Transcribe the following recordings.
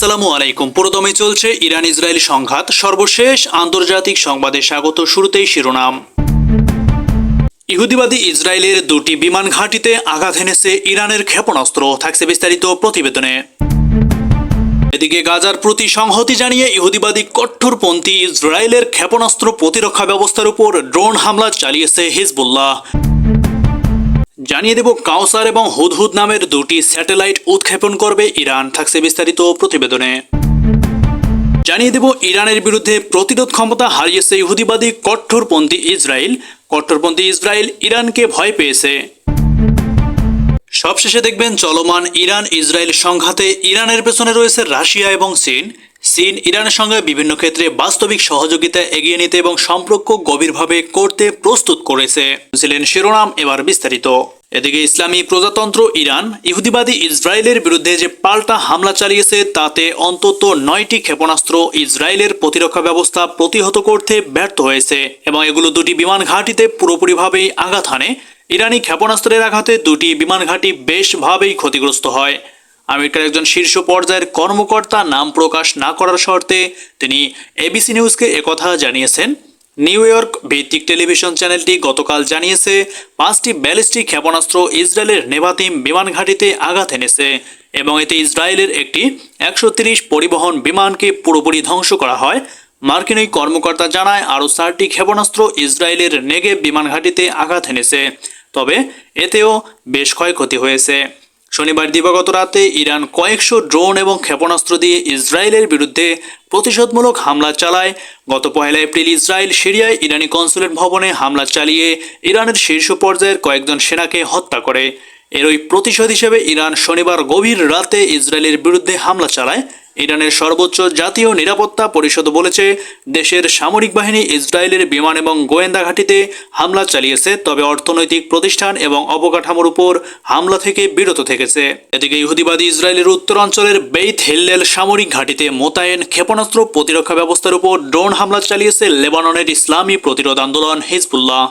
আসসালামু আলাইকুম। পুরোদমে চলছে ইরান ইসরায়েল সংঘাত। সর্বশেষ আন্তর্জাতিক সংবাদে স্বাগত শুরুতেই শিরোনাম। ইহুদিবাদী ইসরায়েলের দুটি বিমান ঘাঁটিতে আঘাত এনেছে ইরানের ক্ষেপণাস্ত্র, থাকছে বিস্তারিত প্রতিবেদনে। এদিকে গাজার প্রতি সংহতি জানিয়ে ইহুদিবাদী কঠোরপন্থী ইসরায়েলের ক্ষেপণাস্ত্র প্রতিরক্ষা ব্যবস্থার উপর ড্রোন হামলা চালিয়েছে হিজবুল্লাহ। জানিয়ে দেব কাউসার এবং হুদহুদ নামের দুটি স্যাটেলাইট উৎক্ষেপণ করবে ইরান, থাকছে বিস্তারিত প্রতিবেদনে। জানিয়ে দেব, ইরানের বিরুদ্ধে প্রতিরোধ ক্ষমতা হারিয়েছে ইহুদিবাদী কঠোরপন্থী ইসরায়েল। কট্টরপন্থী ইসরায়েল ইরানকে ভয় পেয়েছে। সবশেষে দেখবেন, চলমান ইরান ইসরায়েল সংঘাতে ইরানের পেছনে রয়েছে রাশিয়া এবং চীন। চীন, ইরানের সঙ্গে বিভিন্ন ক্ষেত্রে বাস্তবিক সহযোগিতা এগিয়ে নিতে এবং সম্পর্ক গভীরভাবে করতে প্রস্তুত করেছে। ছিলেন শিরোনাম এবার বিস্তারিত। এদিকে ইসলামী প্রজাতন্ত্র ইরান, ইহুদিবাদী ইসরায়েলের বিরুদ্ধে যে পাল্টা হামলা চালিয়েছে, তাতে অন্তত নয়টি ক্ষেপণাস্ত্র ইসরায়েলের প্রতিরক্ষা ব্যবস্থা প্রতিহত করতে ব্যর্থ হয়েছে এবং এগুলো দুটি বিমান ঘাঁটিতে পুরোপুরিভাবেই আঘাত হানে। ইরানি ক্ষেপণাস্ত্রের আঘাতে দুটি বিমান ঘাঁটি বেশভাবেই ক্ষতিগ্রস্ত হয়। আমেরিকার একজন শীর্ষ পর্যায়ের কর্মকর্তা নাম প্রকাশ না করার শর্তে তিনি এবিসি নিউজকে একথা জানিয়েছেন। নিউ ইয়র্ক ভিত্তিক টেলিভিশন চ্যানেলটি গতকাল জানিয়েছে, পাঁচটি ব্যালিস্টিক ক্ষেপণাস্ত্র ইসরায়েলের নেভাতিম বিমান ঘাঁটিতে আঘাত এনেছে এবং এতে ইসরায়েলের একটি একশো ত্রিশ পরিবহন বিমানকে পুরোপুরি ধ্বংস করা হয়। মার্কিন ওই কর্মকর্তা জানায়, আরও চারটি ক্ষেপণাস্ত্র ইসরায়েলের নেগেব বিমান ঘাঁটিতে আঘাত এনেছে। তবে এতেও বেশ ক্ষয়ক্ষতি হয়েছে। শনিবার দিবাগত রাতে ইরান কয়েকশো ড্রোন এবং ক্ষেপণাস্ত্র দিয়ে ইসরায়েলের বিরুদ্ধে প্রতিশোধমূলক হামলা চালায়। গত পয়লা এপ্রিল ইসরায়েল সিরিয়ায় ইরানি কনসুলেট ভবনে হামলা চালিয়ে ইরানের শীর্ষ পর্যায়ের কয়েকজন সেনাকে হত্যা করে। এরই প্রতিশোধ হিসেবে ইরান শনিবার গভীর রাতে ইসরায়েলের বিরুদ্ধে হামলা চালায়। ইরানের সর্বোচ্চ জাতীয় নিরাপত্তা পরিষদ বলেছে, দেশের সামরিক বাহিনী ইসরায়েলের বিমান এবং গোয়েন্দা ঘাঁটিতে হামলা চালিয়েছে, তবে অর্থনৈতিক প্রতিষ্ঠান এবং অবকাঠামোর উপর হামলা থেকে বিরত থেকেছে। এদিকে ইহুদিবাদী ইসরায়েলের উত্তরাঞ্চলের বেইত হেল্লেল সামরিক ঘাঁটিতে মোতায়েন ক্ষেপণাস্ত্র প্রতিরক্ষা ব্যবস্থার উপর ড্রোন হামলা চালিয়েছে লেবাননের ইসলামী প্রতিরোধ আন্দোলন হিজবুল্লাহ।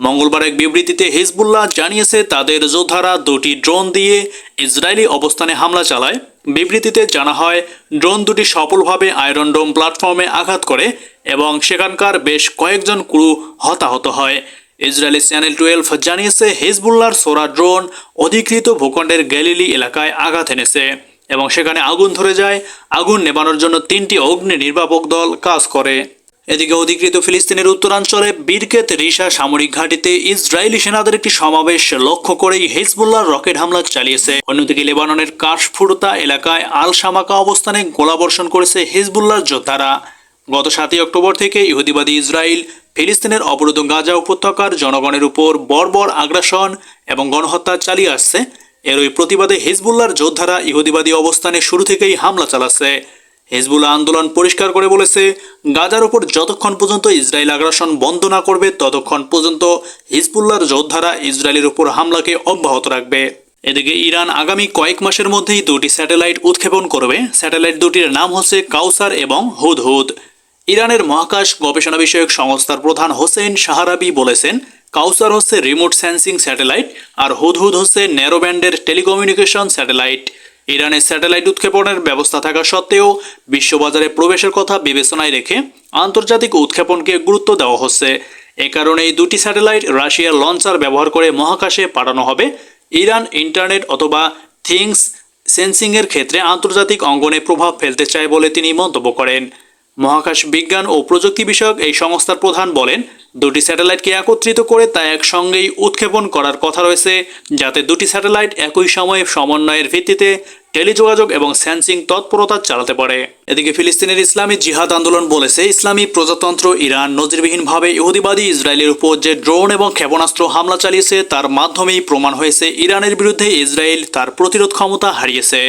মঙ্গলবার এক বিবৃতিতে হিজবুল্লাহ জানিয়েছে, তাদের যোদ্ধারা দুটি ড্রোন দিয়ে ইসরায়েলি অবস্থানে হামলা চালায়। বিবৃতিতে জানা হয়, ড্রোন দুটি সফলভাবে আয়রন ডোম প্ল্যাটফর্মে আঘাত করে এবং সেখানকার বেশ কয়েকজন ক্রু হতাহত হয়। ইসরায়েলি চ্যানেল টুয়েলভ জানিয়েছে হেজবুল্লার সোরা ড্রোন অধিকৃত ভূখণ্ডের গ্যালিলি এলাকায় আঘাত এনেছে এবং সেখানে আগুন ধরে যায়। আগুন নেবানোর জন্য তিনটি অগ্নি নির্বাপক দল কাজ করে। এদিকে অধিকৃত ফিলিস্তিনের উত্তরাঞ্চলে বীরকেত রিসা সামরিক ঘাঁটিতে ইসরায়েলি সেনাদের একটি সমাবেশ লক্ষ্য করেই হিজবুল্লাহর রকেট হামলা চালিয়েছে। অন্যদিকে লেবাননের কাশফুরতা এলাকায় আল শামাকা অবস্থানে গোলাবর্ষণ করেছে হিজবুল্লাহর যোদ্ধারা। গত সাতই অক্টোবর থেকে ইহুদিবাদী ইসরায়েল ফিলিস্তিনের অবরোধ গাজা উপত্যকার জনগণের উপর বর্বর আগ্রাসন এবং গণহত্যা চালিয়ে আসছে। এর ওই প্রতিবাদে হিজবুল্লাহর যোদ্ধারা ইহুদিবাদী অবস্থানে শুরু থেকেই হামলা চালাচ্ছে। হেজবুল্লাহ আন্দোলন পরিষ্কার করে বলেছে, গাজার উপর যতক্ষণ পর্যন্ত ইসরায়েল আগ্রাসন বন্ধ না করবে, ততক্ষণ পর্যন্ত হিজবুল্লাহর যোদ্ধারা ইসরায়েলের উপর হামলাকে অব্যাহত রাখবে। এদিকে ইরান আগামী কয়েক মাসের মধ্যেই দুটি স্যাটেলাইট উৎক্ষেপণ করবে। স্যাটেলাইট দুটির নাম হচ্ছে কাউসার এবং হুদহুদ। ইরানের মহাকাশ গবেষণা বিষয়ক সংস্থার প্রধান হোসেন শাহরাবি বলেছেন, কাউসার হচ্ছে রিমোট সেন্সিং স্যাটেলাইট আর হুদহুদ হচ্ছে ন্যারো ব্যান্ডের টেলিকমিউনিকেশন স্যাটেলাইট। ইরানের স্যাটেলাইট উৎক্ষেপণের ব্যবস্থা থাকা সত্ত্বেও বিশ্ববাজারে প্রবেশের কথা বিবেচনায় রেখে আন্তর্জাতিক উৎক্ষেপণকে গুরুত্ব দেওয়া হচ্ছে। এ কারণে এই দুটি স্যাটেলাইট রাশিয়ার লঞ্চার ব্যবহার করে মহাকাশে পাঠানো হবে। ইরান ইন্টারনেট অথবা থিংস সেন্সিংয়ের ক্ষেত্রে আন্তর্জাতিক অঙ্গনে প্রভাব ফেলতে চায় বলে তিনি মন্তব্য করেন। মহাকাশ বিজ্ঞান ও প্রযুক্তি বিষয়ক এই সংস্থার প্রধান বলেন, দুটি স্যাটেলাইটকে একত্রিত করে তা একসঙ্গেই উৎক্ষেপণ করার কথা রয়েছে, যাতে দুটি স্যাটেলাইট একই সময়ে সমন্বয়ের ভিত্তিতে টেলিযোগাযোগ এবং সেন্সিং তৎপরতা চালাতে পারে। এদিকে ফিলিস্তিনের ইসলামী জিহাদ আন্দোলন বলেছে, ইসলামী প্রজাতন্ত্র ইরান নজিরবিহীনভাবে ইহুদিবাদী ইসরায়েলের উপর যে ড্রোন এবং ক্ষেপণাস্ত্র হামলা চালিয়েছে, তার মাধ্যমেই প্রমাণ হয়েছে ইরানের বিরুদ্ধে ইসরায়েল তার প্রতিরোধ ক্ষমতা হারিয়েছে।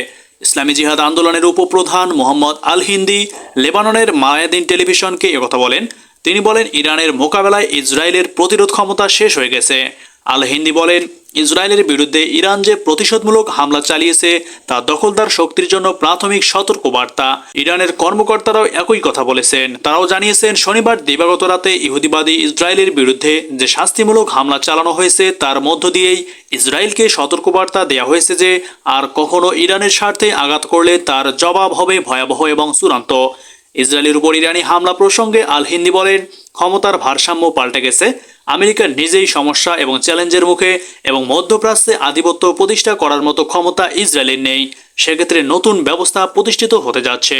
ইসলামী জিহাদ আন্দোলনের উপপ্রধান মোহাম্মদ আল হিন্দি লেবাননের মায়াদিন টেলিভিশনকে একথা বলেন। তিনি বলেন, ইরানের মোকাবেলায় ইসরায়েলের প্রতিরোধ ক্ষমতা শেষ হয়ে গেছে। আল হিন্দি বলেন ইসরায়েলের বিরুদ্ধে ইরান যে প্রতিশোধমূলক হামলা চালিয়েছে, তা দখলদার শক্তির জন্য প্রাথমিক সতর্কবার্তা। ইরানের কর্মকর্তারাও একই কথা বলেছেন। তারাও জানিয়েছেন, শনিবার দিবাগত রাতে ইহুদিবাদী ইসরায়েলের বিরুদ্ধে যে শাস্তিমূলক হামলা চালানো হয়েছে, তার মধ্য দিয়েই ইসরায়েলকে সতর্কবার্তা দেওয়া হয়েছে যে, আর কখনো ইরানের স্বার্থে আঘাত করলে তার জবাব হবে ভয়াবহ এবং চূড়ান্ত। ইসরায়েলের উপর ইরানি হামলা প্রসঙ্গে আল হিন্দি বলেন ক্ষমতার ভারসাম্য পাল্টে গেছে। আমেরিকার নিজেই সমস্যা এবং চ্যালেঞ্জের মুখে এবং মধ্যপ্রাচ্যে আধিপত্য প্রতিষ্ঠা করার মতো ক্ষমতা ইসরায়েলের নেই। সেক্ষেত্রে নতুন ব্যবস্থা প্রতিষ্ঠিত হতে যাচ্ছে।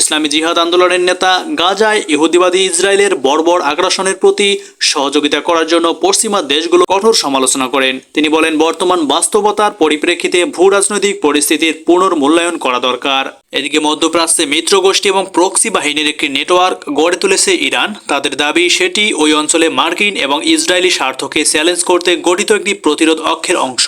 ইসলামী জিহাদ আন্দোলনের নেতা গাজায় ইহুদিবাদী ইসরায়েলের বর্বর আগ্রাসনের প্রতি সহযোগিতা করার জন্য পশ্চিমা দেশগুলো কঠোর সমালোচনা করেন। তিনি বলেন, বর্তমান বাস্তবতার পরিপ্রেক্ষিতে ভূ রাজনৈতিক পরিস্থিতির পুনর্মূল্যায়ন করা দরকার। এদিকে মধ্যপ্রাচ্যে মিত্র গোষ্ঠী এবং প্রক্সি বাহিনীর একটি নেটওয়ার্ক গড়ে তুলেছে ইরান। তাদের দাবি, সেটি ওই অঞ্চলে মার্কিন এবং ইসরায়েলি স্বার্থকে চ্যালেঞ্জ করতে গঠিত একটি প্রতিরোধ অক্ষের অংশ।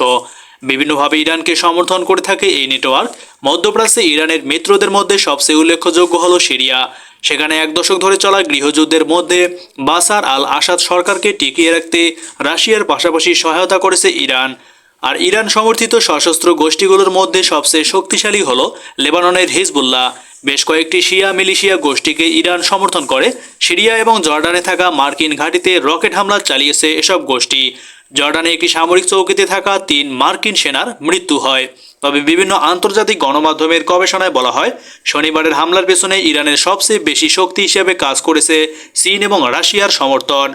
বিভিন্নভাবে ইরানকে সমর্থন করে থাকে এই নেটওয়ার্ক। মধ্যপ্রাচ্যে ইরানের মিত্রদের মধ্যে সবচেয়ে উল্লেখযোগ্য হল সিরিয়া। সেখানে এক দশক ধরে চলা গৃহযুদ্ধের মধ্যে বাসার আল আসাদ সরকারকে টিকিয়ে রাখতে রাশিয়ার পাশাপাশি সহায়তা করেছে ইরান। আর ইরান সমর্থিত সশস্ত্র গোষ্ঠীগুলোর মধ্যে সবচেয়ে শক্তিশালী হল লেবাননের হিজবুল্লাহ। বেশ কয়েকটি শিয়া মিলিশিয়া গোষ্ঠীকে ইরান সমর্থন করে। সিরিয়া এবং জর্ডানে থাকা মার্কিন ঘাঁটিতে রকেট হামলা চালিয়েছে এসব গোষ্ঠী। জর্ডানে একটি সামরিক চৌকিতে থাকা তিন মার্কিন সেনার মৃত্যু হয়। তবে বিভিন্ন আন্তর্জাতিক গণমাধ্যমের গবেষণায় বলা হয়, শনিবারের হামলার পেছনে ইরানের সবচেয়ে বেশি শক্তি হিসেবে কাজ করেছে চীন এবং রাশিয়ার সমর্থন।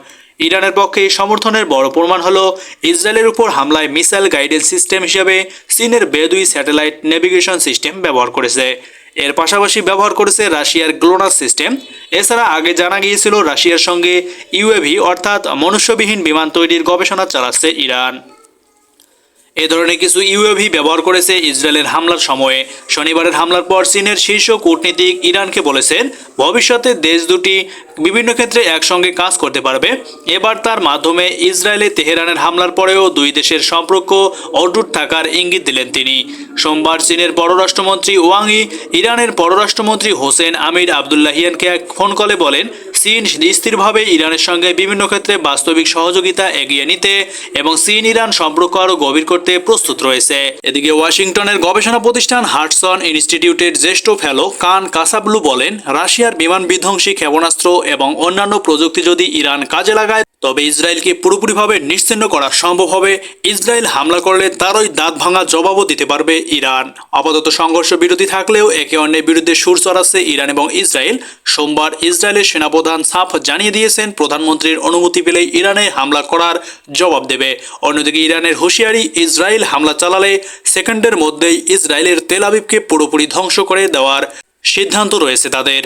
ইরানের পক্ষে এই সমর্থনের বড় প্রমাণ হল, ইসরায়েলের উপর হামলায় মিসাইল গাইডেন্স সিস্টেম হিসেবে চীনের বেদুই স্যাটেলাইট নেভিগেশন সিস্টেম ব্যবহার করেছে। এর পাশাপাশি ব্যবহার করেছে রাশিয়ার গ্লোনাস সিস্টেম এছাড়া আগে জানা গিয়েছিল রাশিয়ার সঙ্গে ইউএভি অর্থাৎ মনুষ্যবিহীন বিমান তৈরির গবেষণা চালাচ্ছে ইরান। এ ধরনের কিছু ইউএভি ব্যবহার করেছে ইসরায়েলের হামলার সময়ে। শনিবারের হামলার পর চীনের শীর্ষ কূটনীতিক ইরানকে বলেছেন, ভবিষ্যতে দেশ দুটি বিভিন্ন ক্ষেত্রে একসঙ্গে কাজ করতে পারবে। এবার তার মাধ্যমে ইসরায়েলে তেহরানের হামলার পরেও দুই দেশের সম্পর্ক অটুট থাকার ইঙ্গিত দিলেন তিনি। সোমবার চীনের পররাষ্ট্রমন্ত্রী ওয়াংই ইরানের পররাষ্ট্রমন্ত্রী হোসেন আমির আবদুল্লাহিয়ানকে এক ফোন কলে বলেন চীন স্থিরভাবে ইরানের সঙ্গে বিভিন্ন ক্ষেত্রে বাস্তবিক সহযোগিতা এগিয়ে নিতে এবং চীন ইরান সম্পর্ক আরও গভীর করতে প্রস্তুত রয়েছে। এদিকে ওয়াশিংটনের গবেষণা প্রতিষ্ঠান হার্টসন ইনস্টিটিউটের জ্যেষ্ঠ ফেলো কান কাসাবলু বলেন, রাশিয়ার বিমান বিধ্বংসী ক্ষেপণাস্ত্র এবং অন্যান্য প্রযুক্তি যদি ইরান কাজে লাগায় তবে ইসরায়েলকে পুরোপুরিভাবে নিশ্চিন্ন করা সম্ভব হবে। ইসরায়েল হামলা করলে তারই দাঁত ভাঙা জবাবও দিতে পারবে ইরান। আপাতত সংঘর্ষ বিরতি থাকলেও একে অন্যের বিরুদ্ধে সুর চড়াচ্ছে ইরান এবং ইসরায়েল। সোমবার ইসরায়েলের সেনাপ্রধান সাফ জানিয়ে দিয়েছেন, প্রধানমন্ত্রীর অনুমতি পেলেই ইরানে হামলা করার জবাব দেবে। অন্যদিকে ইরানের হুঁশিয়ারি, ইসরায়েল হামলা চালালে সেকেন্ডের মধ্যেই ইসরায়েলের তেল আবিবকে পুরোপুরি ধ্বংস করে দেওয়ার সিদ্ধান্ত রয়েছে তাদের।